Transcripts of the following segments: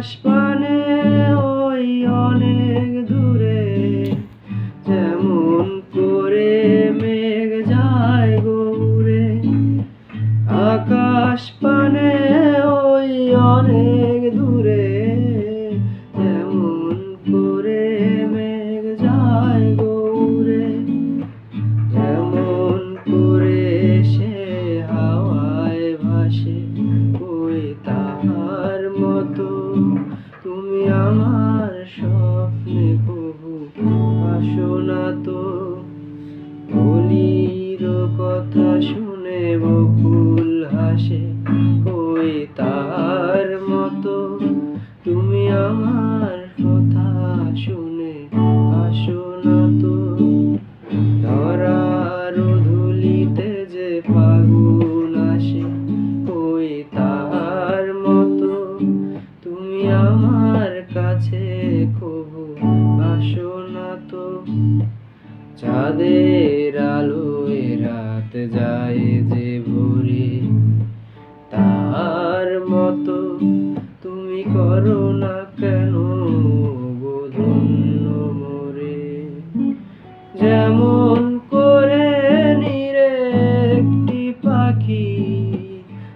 আকাশ ওই অনেক দূরে যেমন করে মেঘ যায় গৌরে। আকাশ পানে ওই অনেক দূরে যেমন করে মেঘ যায় গৌরে। ওই তার মতো। তুমি আমার কথা শুনে আসো না তো। ধরার ধুলিতে যে ফাগুন আসে, ওই তার মতো। তুমি আমার কাছে কবু আসো না তো। চাঁদের আলোয় রাত যায় যে করো না কেন গোধন্য মরে? যেমন করে নিরে একটি পাখি,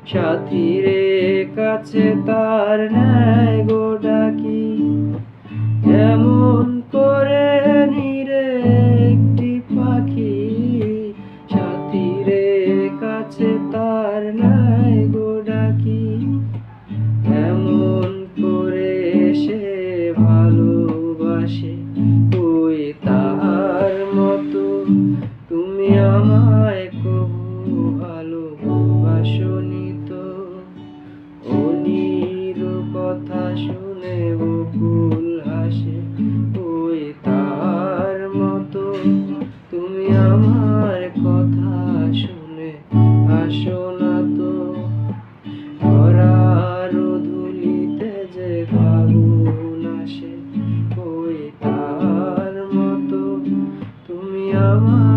সাথীরে কাছে তার ন্যায় গো ডাকি। যেমন আমায় কবু ভালো বাসনি অনির কথা শুনে বকুল হাসে ওই তার মতো তুমি আমার কথা শুনে হাসো না তো। ধরার ধুলিতে যে ফাগুন আসে, ওই তার মতো তুমি আমার